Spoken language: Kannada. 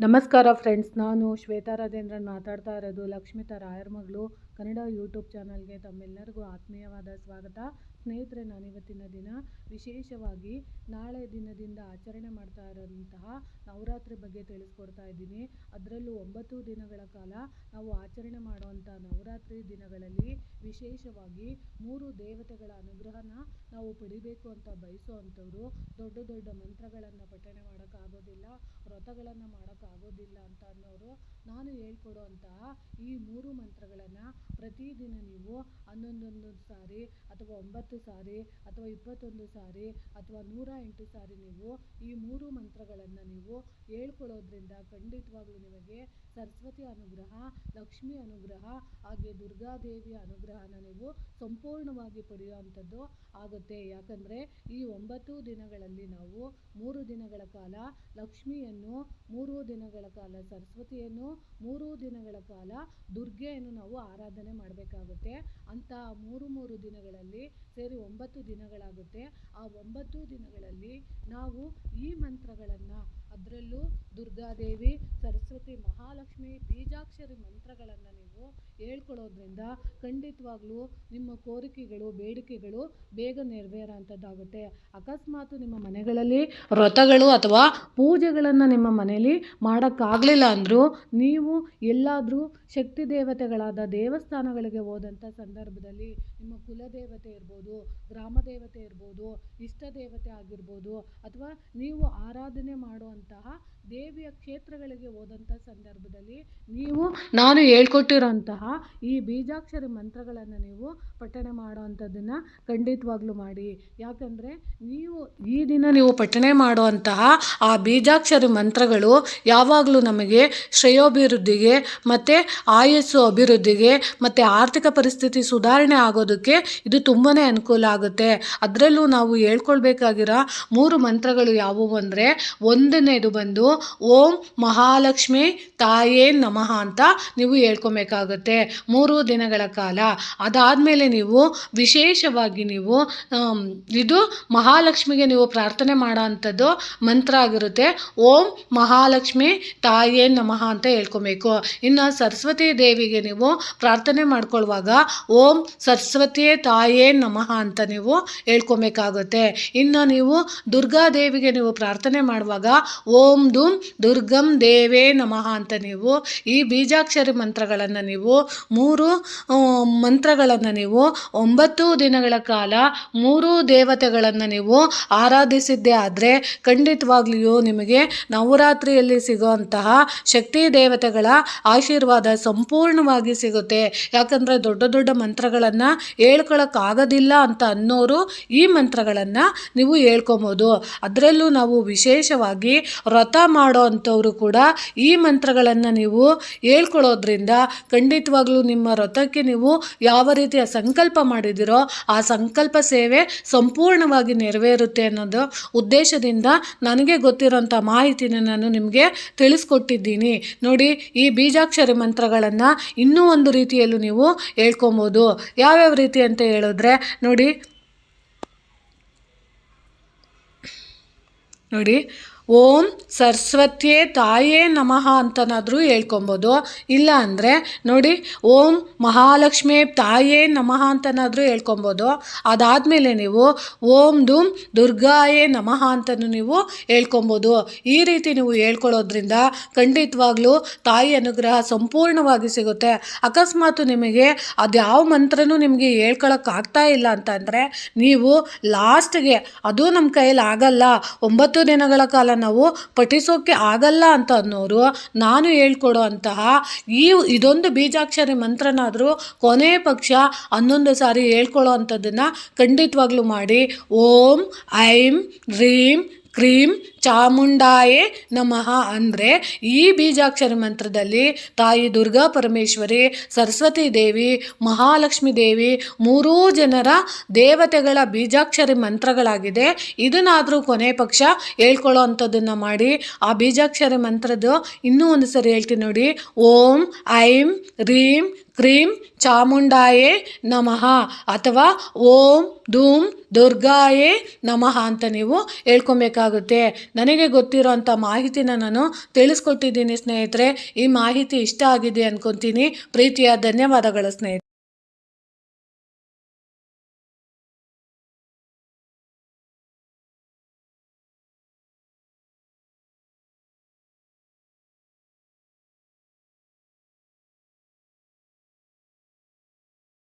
ನಮಸ್ಕಾರ ಫ್ರೆಂಡ್ಸ್ ನಾನು ಶ್ವೇತಾ ರಾಜೇಂದ್ರನ್ ಮಾತಾಡ್ತಾ ಇರೋದು ಲಕ್ಷ್ಮಿತಾ ರಾಯರ್ ಮಗಳು? ಕನ್ನಡ ಯೂಟ್ಯೂಬ್ ಚಾನಲ್ಗೆ ತಮ್ಮೆಲ್ಲರಿಗೂ ಆತ್ಮೀಯವಾದ ಸ್ವಾಗತ. ಸ್ನೇಹಿತರೆ, ನಾನಿವತ್ತಿನ ದಿನ ವಿಶೇಷವಾಗಿ ನಾಳೆ ದಿನದಿಂದ ಆಚರಣೆ ಮಾಡ್ತಾ ಇರೋಂತಹ ನವರಾತ್ರಿ ಬಗ್ಗೆ ತಿಳಿಸ್ಕೊಡ್ತಾ ಇದ್ದೀನಿ. ಅದರಲ್ಲೂ ಒಂಬತ್ತು ದಿನಗಳ ಕಾಲ ನಾವು ಆಚರಣೆ ಮಾಡುವಂಥ ನವರಾತ್ರಿ ದಿನಗಳಲ್ಲಿ ವಿಶೇಷವಾಗಿ ಮೂರು ದೇವತೆಗಳ ಅನುಗ್ರಹನ ನಾವು ಪಡಿಬೇಕು ಅಂತ ಬಯಸುವಂಥವ್ರು ದೊಡ್ಡ ದೊಡ್ಡ ಮಂತ್ರಗಳನ್ನು ಪಠಣೆ ಮಾಡೋಕ್ಕಾಗೋದಿಲ್ಲ, ವ್ರತಗಳನ್ನು ಮಾಡೋಕ್ಕಾಗೋದಿಲ್ಲ ಅಂತ ಅನ್ನೋರು ನಾನು ಹೇಳ್ಕೊಡುವಂತಹ ಈ ಮೂರು ಮಂತ್ರಗಳನ್ನು ಪ್ರತಿದಿನ ನೀವು ಹನ್ನೊಂದೊಂದು ಸಾರಿ ಅಥವಾ ಒಂಬತ್ತು ಸಾರಿ ಅಥವಾ ಇಪ್ಪತ್ತೊಂದು ಸಾರಿ ಅಥವಾ ನೂರ ಎಂಟು ಸಾರಿ ನೀವು ಈ ಮೂರು ಮಂತ್ರಗಳನ್ನು ನೀವು ಹೇಳ್ಕೊಳ್ಳೋದ್ರಿಂದ ಖಂಡಿತವಾಗ್ಲೂ ನಿಮಗೆ ಸರಸ್ವತಿ ಅನುಗ್ರಹ, ಲಕ್ಷ್ಮಿ ಅನುಗ್ರಹ ಹಾಗೆ ದುರ್ಗಾದೇವಿಯ ಅನುಗ್ರಹನ ನೀವು ಸಂಪೂರ್ಣವಾಗಿ ಪಡೆಯುವಂಥದ್ದು ಆಗುತ್ತೆ. ಯಾಕಂದರೆ ಈ ಒಂಬತ್ತು ದಿನಗಳಲ್ಲಿ ನಾವು ಮೂರು ದಿನಗಳ ಕಾಲ ಲಕ್ಷ್ಮಿಯನ್ನು, ಮೂರು ದಿನಗಳ ಕಾಲ ಸರಸ್ವತಿಯನ್ನು, ಮೂರು ದಿನಗಳ ಕಾಲ ದುರ್ಗೆಯನ್ನು ನಾವು ಆರಾಧನೆ ಮಾಡಬೇಕಾಗುತ್ತೆ. ಅಂತ ಮೂರು ಮೂರು ದಿನಗಳಲ್ಲಿ ಸೇರಿ ಒಂಬತ್ತು ದಿನಗಳಾಗುತ್ತೆ. ಆ ಒಂಬತ್ತು ದಿನಗಳಲ್ಲಿ ನಾವು ಈ ಮಂತ್ರಗಳನ್ನು ಅದರಲ್ಲೂ ದುರ್ಗಾದೇವಿ, ಸರಸ್ವತಿ, ಮಹಾಲಕ್ಷ್ಮಿ, ಬೀಜಾಕ್ಷರಿ ಮಂತ್ರಗಳನ್ನು ನೀವು ಹೇಳ್ಕೊಳ್ಳೋದ್ರಿಂದ ಖಂಡಿತವಾಗ್ಲೂ ನಿಮ್ಮ ಕೋರಿಕೆಗಳು, ಬೇಡಿಕೆಗಳು ಬೇಗ ನೆರವೇರೋಂಥದ್ದಾಗುತ್ತೆ ಅಕಸ್ಮಾತ್ ನಿಮ್ಮ ಮನೆಗಳಲ್ಲಿ ವ್ರತಗಳು ಅಥವಾ ಪೂಜೆಗಳನ್ನು ನಿಮ್ಮ ಮನೆಯಲ್ಲಿ ಮಾಡೋಕ್ಕಾಗಲಿಲ್ಲ ಅಂದರೂ ನೀವು ಎಲ್ಲಾದರೂ ಶಕ್ತಿ ದೇವತೆಗಳಾದ ದೇವಸ್ಥಾನಗಳಿಗೆ ಹೋದಂಥ ಸಂದರ್ಭದಲ್ಲಿ ನಿಮ್ಮ ಕುಲದೇವತೆ ಇರ್ಬೋದು, ಗ್ರಾಮ ದೇವತೆ ಇರ್ಬೋದು, ಇಷ್ಟ ದೇವತೆ ಆಗಿರ್ಬೋದು ಅಥವಾ ನೀವು ಆರಾಧನೆ ಮಾಡುವಂತಹ ದೇವಿಯ ಕ್ಷೇತ್ರಗಳಿಗೆ ಹೋದಂಥ ಸಂದರ್ಭದಲ್ಲಿ ನೀವು, ನಾನು ಹೇಳ್ಕೊಟ್ಟಿರೋಂತಹ ಈ ಬೀಜಾಕ್ಷರಿ ಮಂತ್ರಗಳನ್ನು ನೀವು ಪಠಣೆ ಮಾಡುವಂಥದ್ದನ್ನು ಖಂಡಿತವಾಗ್ಲೂ ಮಾಡಿ. ಯಾಕಂದರೆ ನೀವು ಈ ದಿನ ನೀವು ಪಠಣೆ ಮಾಡುವಂತಹ ಆ ಬೀಜಾಕ್ಷರಿ ಮಂತ್ರಗಳು ಯಾವಾಗಲೂ ನಮಗೆ ಶ್ರೇಯೋಭಿವೃದ್ಧಿಗೆ ಮತ್ತು ಆಯಸ್ಸು ಅಭಿವೃದ್ಧಿಗೆ ಮತ್ತು ಆರ್ಥಿಕ ಪರಿಸ್ಥಿತಿ ಸುಧಾರಣೆ ಆಗೋದಕ್ಕೆ ಇದು ತುಂಬಾ ಅನುಕೂಲ ಆಗುತ್ತೆ. ಅದರಲ್ಲೂ ನಾವು ಹೇಳ್ಕೊಳ್ಬೇಕಾಗಿರೋ ಮೂರು ಮಂತ್ರಗಳು ಯಾವುವು ಅಂದರೆ ಒಂದನೇದು ಬಂದು, ಓಂ ಮಹಾಲಕ್ಷ್ಮಿ ತಾಯೇ ನಮಃ ಅಂತ ನೀವು ಹೇಳ್ಕೊಬೇಕಾಗುತ್ತೆ. ಮೂರು ದಿನಗಳ ಕಾಲ. ಅದಾದಮೇಲೆ ನೀವು ವಿಶೇಷವಾಗಿ ನೀವು ಇದು ಮಹಾಲಕ್ಷ್ಮಿಗೆ ನೀವು ಪ್ರಾರ್ಥನೆ ಮಾಡೋ ಅಂಥದ್ದು ಮಂತ್ರ ಆಗಿರುತ್ತೆ. ಓಂ ಮಹಾಲಕ್ಷ್ಮಿ ತಾಯೇ ನಮಃ ಅಂತ ಹೇಳ್ಕೊಬೇಕು. ಇನ್ನು ಸರಸ್ವತಿ ದೇವಿಗೆ ನೀವು ಪ್ರಾರ್ಥನೆ ಮಾಡ್ಕೊಳ್ಳುವಾಗ ಓಂ ಸರಸ್ವತಿಯೇ ತಾಯೇ ನಮಃ ಅಂತ ನೀವು ಹೇಳ್ಕೊಬೇಕಾಗುತ್ತೆ. ಇನ್ನು ನೀವು ದುರ್ಗಾದೇವಿಗೆ ನೀವು ಪ್ರಾರ್ಥನೆ ಮಾಡುವಾಗ ಓಂ ದುಂ ದುರ್ಗಂ ದೇವೇ ನಮಃ ಅಂತ ನೀವು ಈ ಬೀಜಾಕ್ಷರಿ ಮಂತ್ರಗಳನ್ನು ನೀವು ಮೂರು ಮಂತ್ರಗಳನ್ನು ನೀವು ಒಂಬತ್ತು ದಿನಗಳ ಕಾಲ ಮೂರು ದೇವತೆಗಳನ್ನು ನೀವು ಆರಾಧಿಸಿದ್ದೇ ಆದರೆ ಖಂಡಿತವಾಗ್ಲಿಯೂ ನಿಮಗೆ ನವರಾತ್ರಿಯಲ್ಲಿ ಸಿಗುವಂತಹ ಶಕ್ತಿ ದೇವತೆಗಳ ಆಶೀರ್ವಾದ ಸಂಪೂರ್ಣವಾಗಿ ಸಿಗುತ್ತೆ. ಯಾಕಂದರೆ ದೊಡ್ಡ ದೊಡ್ಡ ಮಂತ್ರಗಳನ್ನು ಹೇಳ್ಕೊಳಕ್ಕಾಗೋದಿಲ್ಲ ಅಂತ ಅನ್ನೋರು ಈ ಮಂತ್ರಗಳನ್ನು ನೀವು ಹೇಳ್ಕೊಬೋದು. ಅದರಲ್ಲೂ ನಾವು ವಿಶೇಷವಾಗಿ ವ್ರತ ಮಾಡೋ ಅಂಥವ್ರು ಕೂಡ ಈ ಮಂತ್ರಗಳನ್ನು ನೀವು ಹೇಳ್ಕೊಳ್ಳೋದ್ರಿಂದ ಖಂಡಿತವಾಗ್ಲೂ ನಿಮ್ಮ ವ್ರತಕ್ಕೆ ನೀವು ಯಾವ ರೀತಿಯ ಸಂಕಲ್ಪ ಮಾಡಿದಿರೋ ಆ ಸಂಕಲ್ಪ ಸೇವೆ ಸಂಪೂರ್ಣವಾಗಿ ನೆರವೇರುತ್ತೆ ಅನ್ನೋದು ಉದ್ದೇಶದಿಂದ ನನಗೆ ಗೊತ್ತಿರೋಂಥ ಮಾಹಿತಿನ ನಾನು ನಿಮಗೆ ತಿಳಿಸ್ಕೊಟ್ಟಿದ್ದೀನಿ. ನೋಡಿ, ಈ ಬೀಜಾಕ್ಷರಿ ಮಂತ್ರಗಳನ್ನು ಇನ್ನೂ ಒಂದು ರೀತಿಯಲ್ಲೂ ನೀವು ಹೇಳ್ಕೊಬೋದು. ಯಾವ್ಯಾವ ರೀತಿ ಅಂತ ಹೇಳಿದ್ರೆ, ನೋಡಿ ನೋಡಿ ಓಂ ಸರಸ್ವತಿಯೇ ತಾಯೇ ನಮಃ ಅಂತನಾದರೂ ಹೇಳ್ಕೊಬೋದು. ಇಲ್ಲ ಅಂದರೆ ನೋಡಿ, ಓಂ ಮಹಾಲಕ್ಷ್ಮಿ ತಾಯೇ ನಮಃ ಅಂತನಾದರೂ ಹೇಳ್ಕೊಬೋದು. ಅದಾದಮೇಲೆ ನೀವು ಓಂ ದುಂ ದುರ್ಗಾಯೇ ನಮಃ ಅಂತನೂ ನೀವು ಹೇಳ್ಕೊಬೋದು. ಈ ರೀತಿ ನೀವು ಹೇಳ್ಕೊಳ್ಳೋದ್ರಿಂದ ಖಂಡಿತವಾಗ್ಲೂ ತಾಯಿ ಅನುಗ್ರಹ ಸಂಪೂರ್ಣವಾಗಿ ಸಿಗುತ್ತೆ. ಅಕಸ್ಮಾತ್ ನಿಮಗೆ ಅದ್ಯಾವ ಮಂತ್ರನೂ ನಿಮಗೆ ಹೇಳ್ಕೊಳಕ್ಕಾಗ್ತಾ ಇಲ್ಲ ಅಂತಂದರೆ, ನೀವು ಲಾಸ್ಟ್ಗೆ, ಅದು ನಮ್ಮ ಕೈಯಲ್ಲಿ ಆಗಲ್ಲ, ಒಂಬತ್ತು ದಿನಗಳ ಕಾಲ ನಾವು ಪಠಿಸೋಕ್ಕೆ ಆಗಲ್ಲ ಅಂತ ಅನ್ನೋರು ನಾನು ಹೇಳ್ಕೊಡೋ ಅಂತಹ ಈ ಇದೊಂದು ಬೀಜಾಕ್ಷರಿ ಮಂತ್ರನಾದರೂ ಕೊನೆ ಪಕ್ಷ ಹನ್ನೊಂದು ಸಾರಿ ಹೇಳ್ಕೊಳ್ಳೋ ಅಂಥದ್ದನ್ನು ಖಂಡಿತವಾಗ್ಲೂ ಮಾಡಿ. ಓಂ, ಐಂ, ರೀಂ ಕ್ರೀಂ ಚಾಮುಂಡಾಯೇ ನಮಃ ಅಂದರೆ ಈ ಬೀಜಾಕ್ಷರ ಮಂತ್ರದಲ್ಲಿ ತಾಯಿ ದುರ್ಗಾ ಪರಮೇಶ್ವರಿ, ಸರಸ್ವತಿ ದೇವಿ, ಮಹಾಲಕ್ಷ್ಮೀ ದೇವಿ ಮೂರೂ ಜನರ ದೇವತೆಗಳ ಬೀಜಾಕ್ಷರಿ ಮಂತ್ರಗಳಾಗಿದೆ. ಇದನ್ನಾದರೂ ಕೊನೆ ಪಕ್ಷ ಹೇಳ್ಕೊಳ್ಳೋ ಮಾಡಿ. ಆ ಬೀಜಾಕ್ಷರಿ ಮಂತ್ರದ ಇನ್ನೂ ಒಂದು ಸರಿ ಹೇಳ್ತೀನಿ ನೋಡಿ. ಓಂ, ಐಂ, ರೀಂ ಕ್ರೀಂ ಚಾಮುಂಡಾಯೇ ನಮಃ ಅಥವಾ ಓಂ ಧೂಮ್ ದುರ್ಗಾಯೇ ನಮಃ ಅಂತ ನೀವು ಹೇಳ್ಕೊಬೇಕಾಗುತ್ತೆ. ನನಗೆ ಗೊತ್ತಿರೋ ಅಂಥ ಮಾಹಿತಿನ ನಾನು ತಿಳಿಸ್ಕೊಟ್ಟಿದ್ದೀನಿ ಸ್ನೇಹಿತರೆ. ಈ ಮಾಹಿತಿ ಇಷ್ಟ ಆಗಿದೆ ಅಂದ್ಕೊತೀನಿ ಪ್ರೀತಿಯ ಧನ್ಯವಾದಗಳು ಸ್ನೇಹಿತರೆ.